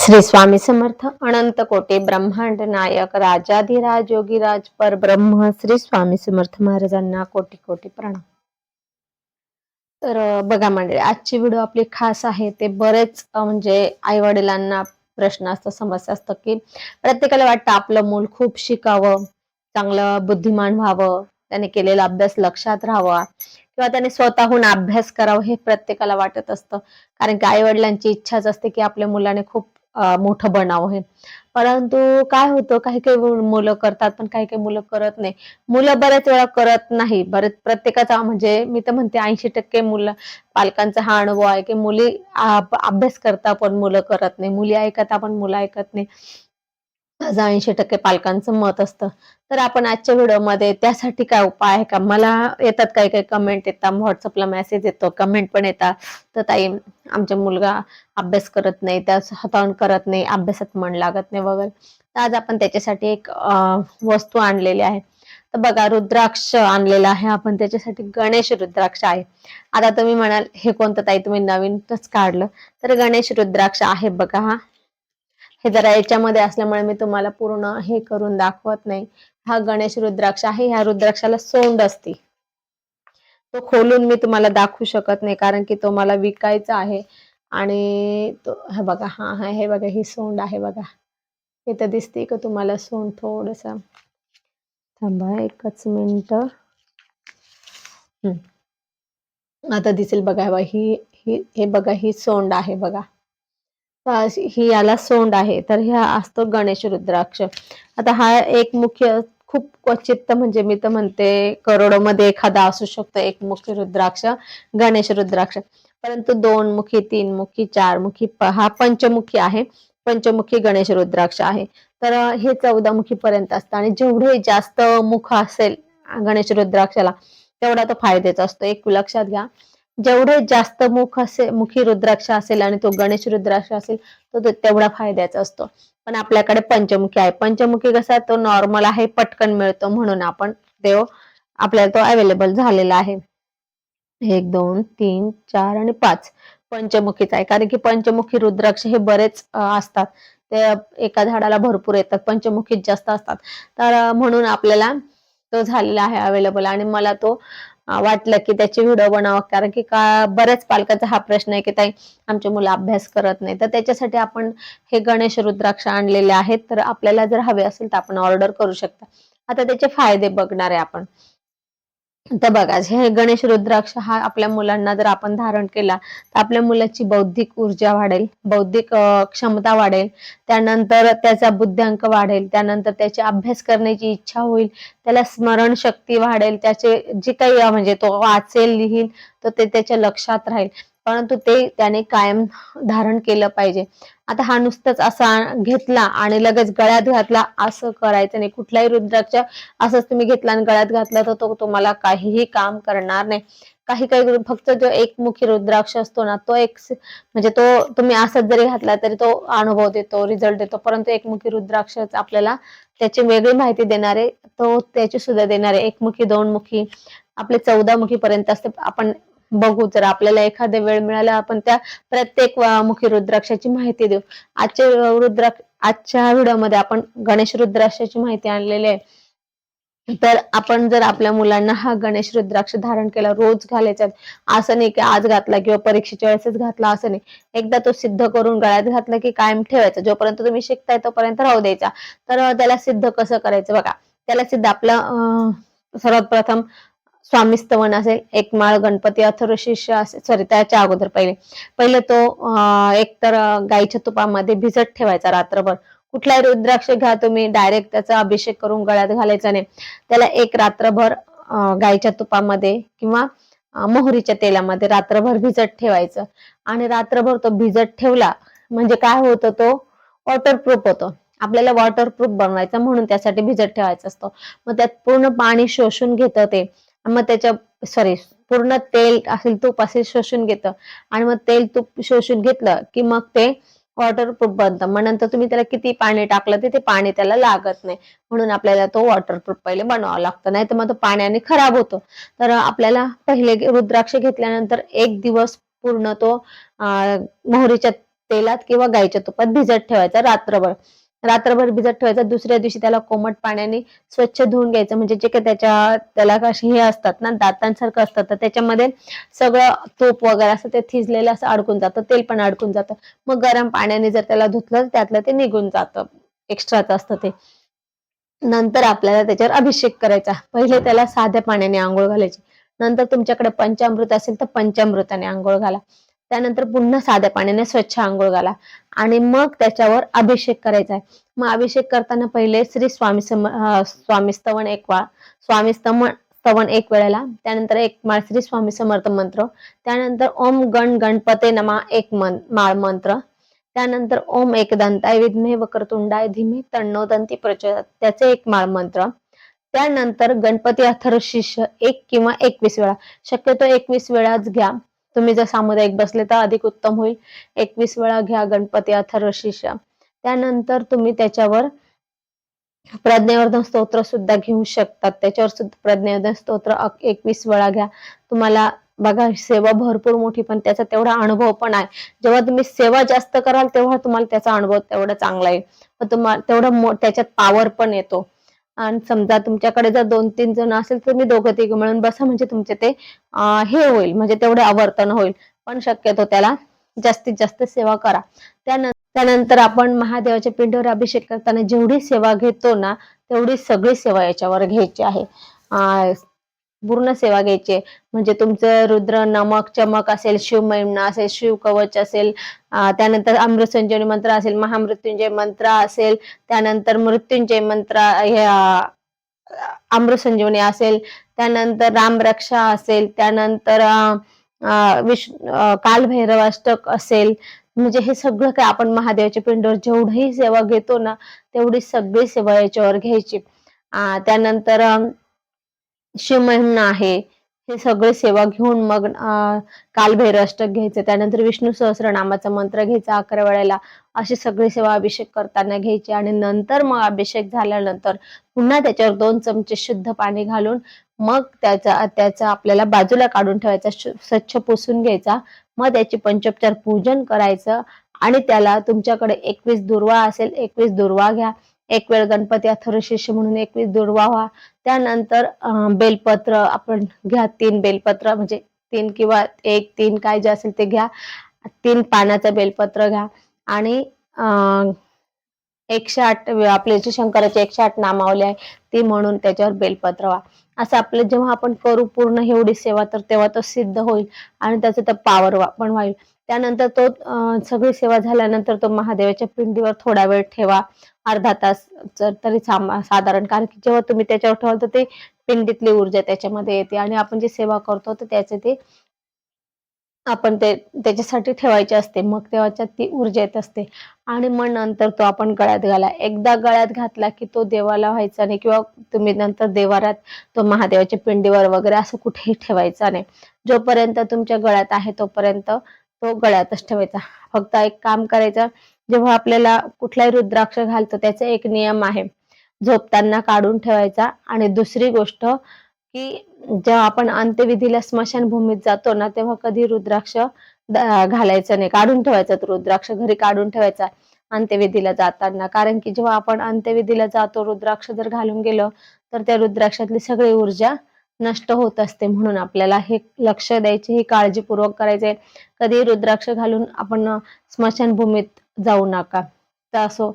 श्री स्वामी समर्थ अनंत कोटी ब्रह्मांड नायक राजाधिराज योगीराज परब्रह्म श्री स्वामी समर्थ महाराजांना कोटी कोटी प्रणाम. तर बघा मंडळी आजची व्हिडिओ आपली खास आहे ते बरेच म्हणजे आई वडिलांना प्रश्न असतो समस्या असतं की प्रत्येकाला वाटतं आपलं मूल खूप शिकावं चांगलं बुद्धिमान व्हावं त्याने केलेला अभ्यास लक्षात राहावा किंवा त्याने स्वतःहून अभ्यास करावा हे प्रत्येकाला वाटत असतं. कारण की आई वडिलांची इच्छाच असते की आपल्या मुलाने खूप मोठं बनावं हे परंतु काय होतं काही काही मुलं करतात पण काही काही मुलं करत नाही. मुलं बऱ्याच वेळा करत नाही. बरेच प्रत्येकाचा म्हणजे मी तर म्हणते ऐंशी टक्के मुलं पालकांचा हा अनुभव आहे की मुली अभ्यास करता पण मुलं करत नाही. मुली ऐकता पण मुलं ऐकत नाही. माझं ऐंशी टक्के पालकांचं मत असतं. तर आपण आजच्या व्हिडिओमध्ये त्यासाठी काय उपाय आहे का? मला येतात काही काही कमेंट येतात. व्हॉट्सअपला मेसेज येतो कमेंट पण येतात. तर ताई आमचा मुलगा अभ्यास करत नाही त्या हाताळून करत नाही अभ्यासात मन लागत नाही वगैरे. तर आज आपण त्याच्यासाठी एक वस्तू आणलेली आहे. तर बघा रुद्राक्ष आणलेला आहे. आपण त्याच्यासाठी गणेश रुद्राक्ष आहे. आता तुम्ही म्हणाल हे कोणतं ताई? तुम्ही नवीनच काढलं. तर गणेश रुद्राक्ष आहे बघा हा. हे जरा याच्यामध्ये असल्यामुळे मी तुम्हाला पूर्ण हे करून दाखवत नाही. हा गणेश रुद्राक्ष आहे ह्या रुद्राक्षाला सोंड असते. तो खोलून मी तुम्हाला दाखवू शकत नाही कारण की तो मला विकायचा आहे. आणि तो हे बघा हा हा हे बघा ही सोंड आहे बघा. इथं दिसते का तुम्हाला सोंड थोडस? थांबा एकच मिनिट. आता दिसेल बघा ही हे बघा ही सोंड आहे बघा. ही याला सोंड आहे. तर ह्या असतो गणेश रुद्राक्ष. आता हा एक मुख्य खूप क्वचित म्हणजे मी तर म्हणते करोडोमध्ये एखादा असू शकतो एकमुखी रुद्राक्ष गणेश रुद्राक्ष. परंतु दोन मुखी तीन मुखी चार मुखी प- हा पंचमुखी आहे. पंचमुखी गणेश रुद्राक्ष आहे. तर हे चौदा मुखी पर्यंत असतं आणि जेवढे जास्त मुख असेल गणेश रुद्राक्षाला तेवढा तो फायद्याचा असतो. एक लक्षात घ्या. जेवढे जास्त मुख असेल मुखी रुद्राक्ष असेल आणि तो गणेश रुद्राक्ष असेल तो तेवढा फायद्याचा असतो. पण आपल्याकडे पंचमुखी आहे. पंचमुखी कसा तो नॉर्मल आहे पटकन मिळतो म्हणून आपण देव आपल्याला तो अवेलेबल झालेला आहे. एक दोन तीन चार आणि पाच पंचमुखीचा आहे. कारण की पंचमुखी रुद्राक्ष हे बरेच असतात. ते एका झाडाला भरपूर येतात. पंचमुखीत जास्त असतात. तर म्हणून आपल्याला तो झालेला आहे अवेलेबल आणि मला तो वाटलं की त्याची व्हिडिओ बनावा. कारण की का बऱ्याच पालकांचा हा प्रश्न आहे की ताई आमचे मुलं अभ्यास करत नाही. तर त्याच्यासाठी आपण हे गणेश रुद्राक्ष आणलेले आहेत. तर आपल्याला जर हवे असेल तर आपण ऑर्डर करू शकता. आता त्याचे फायदे बघणार आहे आपण. तर बघा हे गणेश रुद्राक्ष हा आपल्या मुलांना जर आपण धारण केला तर आपल्या मुलाची बौद्धिक ऊर्जा वाढेल बौद्धिक क्षमता वाढेल त्यानंतर त्याचा बुद्ध्यांक वाढेल त्यानंतर त्याची अभ्यास करण्याची इच्छा होईल त्याला स्मरणशक्ती वाढेल त्याचे जे काही म्हणजे तो वाचेल लिहील तर ते त्याच्या लक्षात राहील. परंतु ते त्याने कायम धारण केलं पाहिजे. आता हा नुसतंच असा घेतला आणि लगेच गळ्यात घातला असं करायचं नाही. कुठलाही रुद्राक्ष असंच तुम्ही घेतला आणि गळ्यात घातला तर तो तुम्हाला काहीही काम करणार नाही. काही काही फक्त जो एकमुखी रुद्राक्ष असतो ना तो एक म्हणजे तो तुम्ही असंच जरी घातला तरी तो अनुभव देतो रिझल्ट देतो परंतु एकमुखी रुद्राक्ष आपल्याला त्याची वेगळी माहिती देणारे तो त्याची सुद्धा देणारे एकमुखी दोन मुखी आपले चौदामुखी पर्यंत असते. आपण बघू जर आपल्याला एखाद्या वेळ मिळाला आपण त्या प्रत्येक मुखी रुद्राक्षाची माहिती देऊ. आजच्या रुद्राक्ष आजच्या व्हिडिओमध्ये आपण गणेश रुद्राक्षाची माहिती आणलेली आहे. तर आपण जर आपल्या मुलांना हा गणेश रुद्राक्ष धारण केला रोज घालायचा असं नाही की आज घातला किंवा परीक्षेच्या वेळेसच घातला असं नाही. एकदा तो सिद्ध करून गळ्यात घातला की कायम ठेवायचा. जोपर्यंत तुम्ही शिकताय तोपर्यंत राहू द्यायचा. तर त्याला सिद्ध कसं करायचं बघा. त्याला सिद्ध आपलं अं, सर्वात प्रथम स्वामीस्तवन असेल एक माळ गणपती अथर्व शिष्य असेल सॉरी त्याच्या अगोदर पहिले. पहिले तो एक तर गाईच्या तुपामध्ये भिजत ठेवायचा रात्रभर. कुठलाही रुद्राक्ष घ्या तुम्ही डायरेक्ट त्याचा अभिषेक करून गळ्यात घालायचा नाही. त्याला एक रात्रभर गाईच्या तुपामध्ये किंवा मोहरीच्या तेलामध्ये रात्रभर भिजत ठेवायचं. आणि रात्रभर तो भिजत ठेवला म्हणजे काय होतं तो वॉटरप्रूफ होतो. आपल्याला वॉटरप्रूफ बनवायचा म्हणून त्यासाठी भिजत ठेवायचा असतो. मग त्यात पूर्ण पाणी शोषून घेतं ते मग त्याच्या सॉरी पूर्ण तेल असेल तूप असेल शोषून घेतं. आणि मग तेल तूप शोषून घेतलं की मग ते वॉटरप्रूफ बनतं. मग नंतर तुम्ही त्याला किती पाणी टाकलं ते ते पाणी त्याला लागत नाही. म्हणून आपल्याला तो वॉटरप्रूफ पहिले बनवावा लागतो. नाही तर मग तो पाण्याने खराब होतो. तर आपल्याला पहिले रुद्राक्ष घेतल्यानंतर एक दिवस पूर्ण तो अं, मोहरीच्या तेलात किंवा गाईच्या तुपात भिजत ठेवायचा रात्रभर. रात्रभर भिजत ठेवायचा. दुसऱ्या दिवशी त्याला कोमट पाण्याने स्वच्छ धुवून घ्यायचं. म्हणजे जे काही त्याच्या त्याला कशी हे असतात ना दातांसारखं असतात. तर त्याच्यामध्ये सगळं तूप वगैरे असं ते थिजलेलं असं अडकून जातं. तेल पण अडकून जातं. मग गरम पाण्याने जर त्याला धुतलं तर त्यातलं ते निघून जातं. एक्स्ट्राचं असतं ते. नंतर आपल्याला त्याच्यावर अभिषेक करायचा. पहिले त्याला साध्या पाण्याने आंघोळ घालायची. नंतर तुमच्याकडे पंचामृत असेल तर पंचामृताने आंघोळ घाला. त्यानंतर पुन्हा साध्या पाण्याने स्वच्छ आंघोळ घाला. आणि मग त्याच्यावर अभिषेक करायचा आहे. मग अभिषेक करताना पहिले श्री स्वामी सम स्वामी स्तवन एक वा स्वामी स्तवन स्तवन एक वेळेला त्यानंतर एक माळ श्री स्वामी समर्थ मंत्र त्यानंतर ओम गण गणपते नमा एक मन माळ मंत्र त्यानंतर ओम एकदंताय विद्मे वक्रतुंडाय धीमे तण्णो दंती प्रचोदयात त्याचे एक माळ मंत्र त्यानंतर गणपती अथर्व शिष्य एक किंवा एकवीस वेळा शक्यतो एकवीस वेळाच घ्या. तुम्ही जर सामुदायिक बसले तर अधिक उत्तम होईल. एकवीस वेळा घ्या गणपती अथर्व त्यानंतर तुम्ही त्याच्यावर प्रज्ञावर्धन स्तोत्र सुद्धा घेऊ शकतात. त्याच्यावर सुद्धा प्रज्ञावर्धन स्तोत्र एकवीस वेळा घ्या. तुम्हाला बघा सेवा भरपूर मोठी पण त्याचा तेवढा अनुभव पण आहे. जेव्हा तुम्ही सेवा जास्त कराल तेव्हा तुम्हाला त्याचा अनुभव तेवढा चांगला येईल. पण तुम्हाला तेवढा त्याच्यात पॉवर पण येतो. आणि समजा तुमच्याकडे जर दोन तीन जण असेल तर तुम्ही दोघं तिघ मिळून बसा म्हणजे तुमचे ते हे होईल म्हणजे तेवढे आवर्तन होईल. पण शक्यतो त्याला जास्तीत जास्त सेवा करा. त्यानंतर त्यानंतर आपण महादेवाच्या पिंडीवर अभिषेक करताना जेवढी सेवा घेतो ना तेवढी सगळी सेवा याच्यावर घ्यायची आहे. पूर्ण सेवा घ्यायची आहे. म्हणजे तुमचं रुद्र नमक चमक असेल शिवमहिमा असेल शिव कवच असेल त्यानंतर अमृत संजीवनी मंत्र असेल महामृत्युंजय मंत्र असेल त्यानंतर मृत्युंजय मंत्र अमृत संजीवनी असेल त्यानंतर रामरक्षा असेल त्यानंतर अं, विष्णू कालभैरवाष्टक कालभैरव अष्टक असेल म्हणजे हे सगळं काय आपण महादेवाच्या पिंडवर जेवढी सेवा घेतो ना तेवढी सगळी सेवा याच्यावर घ्यायची अं, त्यानंतर शिवमहिमा आहे. हे सगळे सेवा घेऊन मग कालभैर अष्टक घ्यायचं. त्यानंतर विष्णू सहस्रनामाचा मंत्र घ्यायचा अकरा वेळेला. अशी सगळी सेवा अभिषेक करताना घ्यायची आणि नंतर मग अभिषेक झाल्यानंतर पुन्हा त्याच्यावर दोन चमचे शुद्ध पाणी घालून मग त्याचा त्याचा आपल्याला बाजूला काढून ठेवायचा. स्वच्छ पुसून घ्यायचा. मग त्याची पंचोपचार पूजन करायचं आणि त्याला तुमच्याकडे एकवीस दुर्वा असेल एकवीस दुर्वा घ्या. एक वेळ गणपती अथर्वशीर्ष म्हणून एकवीस दुर्वा व्हा त्यानंतर बेलपत्र आपण घ्या तीन बेलपत्र म्हणजे तीन किंवा एक तीन काय जे असेल ते घ्या. तीन पानाचं बेलपत्र घ्या. आणि अं, एकशे आठ आपले जे शंकराचे एकशे आठ नामावली आहे ती म्हणून त्याच्यावर बेलपत्र व्हा असं आपलं जेव्हा आपण करू पूर्ण एवढी सेवा तर तेव्हा तो सिद्ध होईल आणि त्याचं तर पावर पण वाईल त्यानंतर तो सगळी सेवा झाल्यानंतर तो महादेवाच्या पिंडीवर थोडा वेळ ठेवा. अर्धा तास जर तरी सामा- साधारण कारण की जेव्हा तुम्ही त्याच्यावर ठेवाल तर ते पिंडीतली ऊर्जा त्याच्यामध्ये येते आणि आपण जी सेवा करतो तर त्याचे ते आपण ते त्याच्यासाठी ठेवायचे असते. मग तेव्हाच्या ती ऊर्जा येत असते. आणि मग नंतर तो आपण गळ्यात घाला. एकदा गळ्यात घातला की तो देवाला व्हायचा नाही किंवा तुम्ही नंतर देवारात तो महादेवाच्या पिंडीवर वगैरे असं कुठेही ठेवायचा नाही. जोपर्यंत तुमच्या गळ्यात आहे तोपर्यंत तो गळ्यातच ठेवायचा. फक्त एक काम करायचं. जेव्हा आपल्याला कुठलाही रुद्राक्ष घालतो त्याचा एक नियम आहे. झोपताना काढून ठेवायचा. आणि दुसरी गोष्ट की जेव्हा आपण अंत्यविधीला स्मशानभूमीत जातो ना तेव्हा कधी रुद्राक्ष घालायचं नाही काढून ठेवायचा रुद्राक्ष घरी काढून ठेवायचा अंत्यविधीला जाताना. कारण की जेव्हा आपण अंत्यविधीला जातो रुद्राक्ष जर घालून गेलो तर त्या रुद्राक्षातली सगळी ऊर्जा नष्ट होत असते म्हणून आपल्याला हे लक्ष द्यायचे ही काळजीपूर्वक करायचे कधी रुद्राक्ष घालून आपण स्मशानभूमीत जाऊ नका. तर असो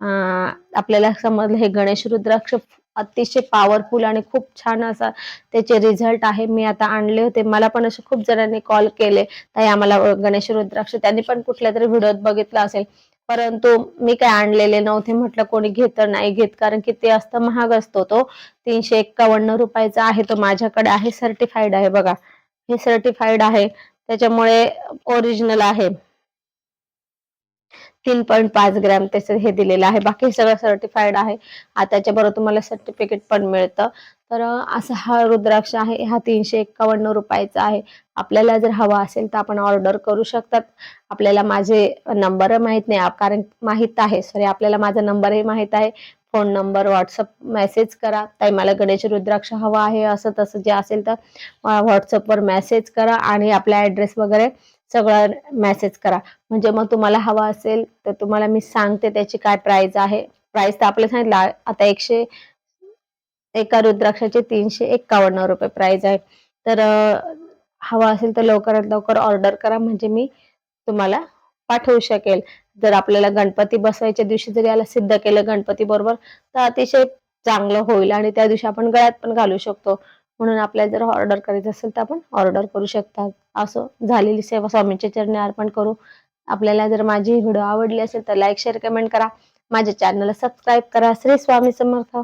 अं, आपल्याला समजलं हे गणेश रुद्राक्ष अतिशय पॉवरफुल आणि खूप छान असा त्याचे रिझल्ट आहे. मी आता आणले होते. मला पण असे खूप जणांनी कॉल केले. ताई आम्हाला गणेश रुद्राक्ष त्यांनी पण कुठल्या तरी व्हिडिओत बघितला असेल. परंतु मी काय आणलेले नव्हते म्हटलं कोणी घेत नाही घेत. कारण की ते असतं महाग असतो तो. तीनशे एक्कावन्न रुपयाचा आहे तो. माझ्याकडे आहे सर्टिफाईड आहे बघा. हे सर्टिफाईड आहे. त्याच्यामुळे ओरिजिनल आहे. तीन पॉईंट पाच ग्रॅम त्याचं हे दिलेलं आहे. बाकी सगळं सर्टिफाईड आहे. आ त्याच्याबरोबर तुम्हाला सर्टिफिकेट पण मिळतं. तर असा हा रुद्राक्ष आहे. हा तीनशे एक्कावन्न रुपयाचा आहे. आपल्याला जर हवा असेल तर आपण ऑर्डर करू शकतात. आपल्याला माझे नंबर माहीत नाही. कारण माहीत आहे. सॉरी आपल्याला माझा नंबरही माहीत आहे. फोन नंबर व्हॉट्सअप मेसेज करा. ताई मला गणेश रुद्राक्ष हवा आहे. असं तसं जे असेल तर व्हॉट्सअपवर मेसेज करा. आणि आपला ऍड्रेस वगैरे सगळं मेसेज करा. म्हणजे मग तुम्हाला हवा असेल तर तुम्हाला मी सांगते त्याची काय प्राइस आहे. प्राइस तर आपल्याला सांगितलं आता एकशे एका रुद्राक्षाचे तीनशे एक्कावन्न रुपये प्राइस आहे. तर हवा असेल तर लवकरात लवकर ऑर्डर करा. म्हणजे मी तुम्हाला पाठवू शकेल. जर आपल्याला गणपती बसवायच्या दिवशी जर याला सिद्ध केलं गणपती बरोबर तर अतिशय चांगलं होईल. आणि त्या दिवशी आपण गळ्यात पण घालू शकतो. म्हणून आपल्याला जर ऑर्डर करायचं असेल तर आपण ऑर्डर करू शकता असं झालेली सेवा स्वामींच्या चरणी अर्पण करू. आपल्याला जर माझी व्हिडिओ आवडली असेल तर लाईक शेअर कमेंट करा. माझ्या चॅनलला सबस्क्राईब करा. श्री स्वामी समर्थ.